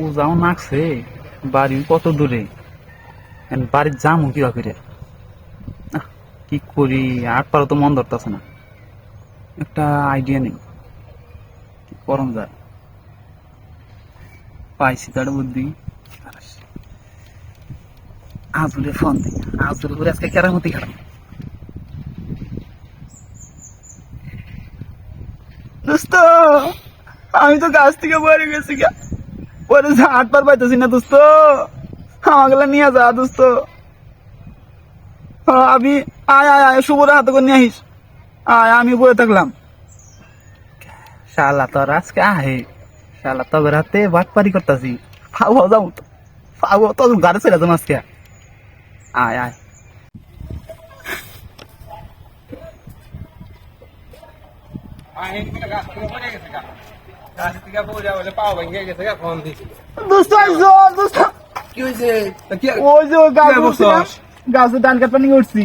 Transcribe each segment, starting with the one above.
ও যাও নাকছে বাড়ি কত দূরে? বাড়ির যামু কি করে। কি করি, আট পারো তো মন ধরতেছে না। একটা আইডিয়া নেই। কি করম যায় পাইছি তার বুদ্ধি। আজুরে ফোন দিই আজুরে করে আজকে কেরামতি খেলাম দোস্ত, আমি তো গাছ থেকে পড়ে গেছি গা। পরে হাট পার পাইতেছি না দোস্ত আমাকে নিয়ে যা দোস্ত। আমি আয় আয় আয়, শুভরে হাতে করে নিয়ে আহিস আয়, আমি বয়ে থাকলাম। শালা তোর আজকে আহে। শালা তবে রাতে বাট পারি করতেছি। ফাউ যাব তো। ফাউ তো গাড়ি ছেড়ে আজকে। আয় আয় দোস্ত আইসো দোস্ত কি হয়েছে ওই যে ওই গাছ? গাছের ডান কাটপা নিয়ে উঠছি।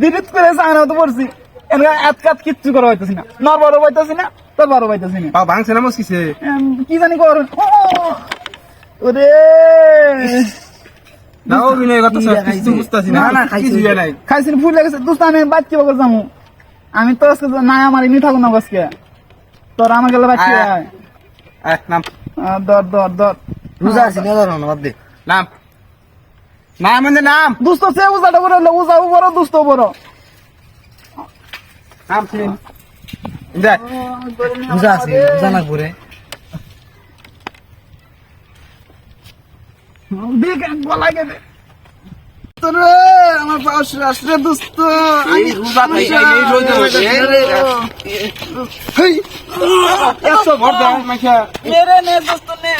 দিরিত করে সামনে তো পড়ছি এনকা কাত কিচ্ছু করা হইতেছি না। নর বড় পাইতেছি না তোর বড় পাইতেছি না। ভাঙছে না মস্কিছে কি জানি কর। ওরে! না অভিনয় কথা কিছু বুঝতেছি না। না, না, কিছু খাইছে। নাই। খাইছি ফুল লেগেছে। দোস্ত আমি বাচ্চা যামু। আমি তোর আজকে নাই আমার এমনি থাকুন না আজকে। তোর আমার গেলে। আয়, নাম। দর দর দর। রোজা আছে না ধরো না বাদ দে। নাম। নাম মানে নাম। দুস্ত সে উজাটা বড় উজা বড় দুস্ত বড়। নাম রোজা আছে রোজা না ঘুরে দেখ গলা গেলে। আমার পাশ রাষ্ট্রে দুস্ত। এই রোজা থাই এই রোজা হইছে হেই। এত ভর দাও মাইখা মেরে নে দোস্ত নে।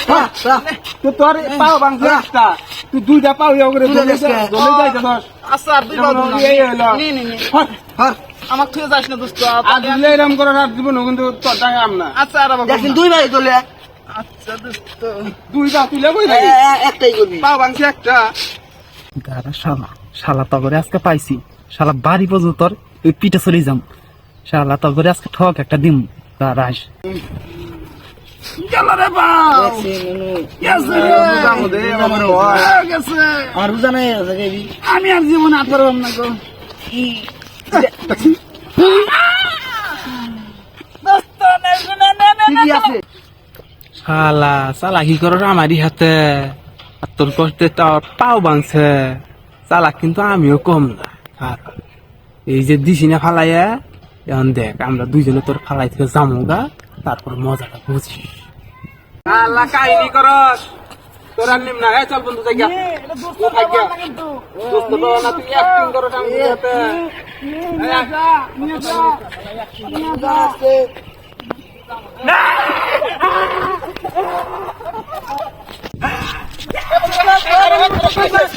তো তোর পাও ভাঙছে একটা তুই দুইটা পাও ইয়া করে দশ আচ্ছা আর দুই বাদ এই হলো। নে নে নে। হট। হর আমার তুই যাস না দোস্ত আর দিলে এরকম করে রাত দিব না কিন্তু তোর টাকা আম না। আচ্ছা আর দুই ভাই তোলে আচ্ছা দোস্ত। দুইটা তুলে কই এ- একটাই করবি। পাও ভাঙছে একটা। গারা শালা। শালা তগরে আজকে পাইছি। শালা বাড়ি পর্যন্ত তোর ওই পিঠে চলে যাম। শালা তগরে আজকে ঠক একটা দিম। মধ্যে আমার হয়। আমি আর জীবনে আর পারলাম না গো। শালা চালা কি করো আমারই হাতে? আর তোর কষ্টে তোর পাও ভাঙছে চালা কিন্তু আমিও কম না। আর এই যে দিছি না ফালাইয়া এখন দেখ আমরা দুইজনে তোর ফালাই থেকে যামুগা তারপর মজাটা বুঝি আল্লাহ কাহিনী করস। তোরা নিম না। চল বন্ধু জায়গা ও ভাগ্য। দোস্ত তো না তুই অ্যাক্টিং করো টাম দিতে নিয়ে যা নিয়ে যা নিয়ে যা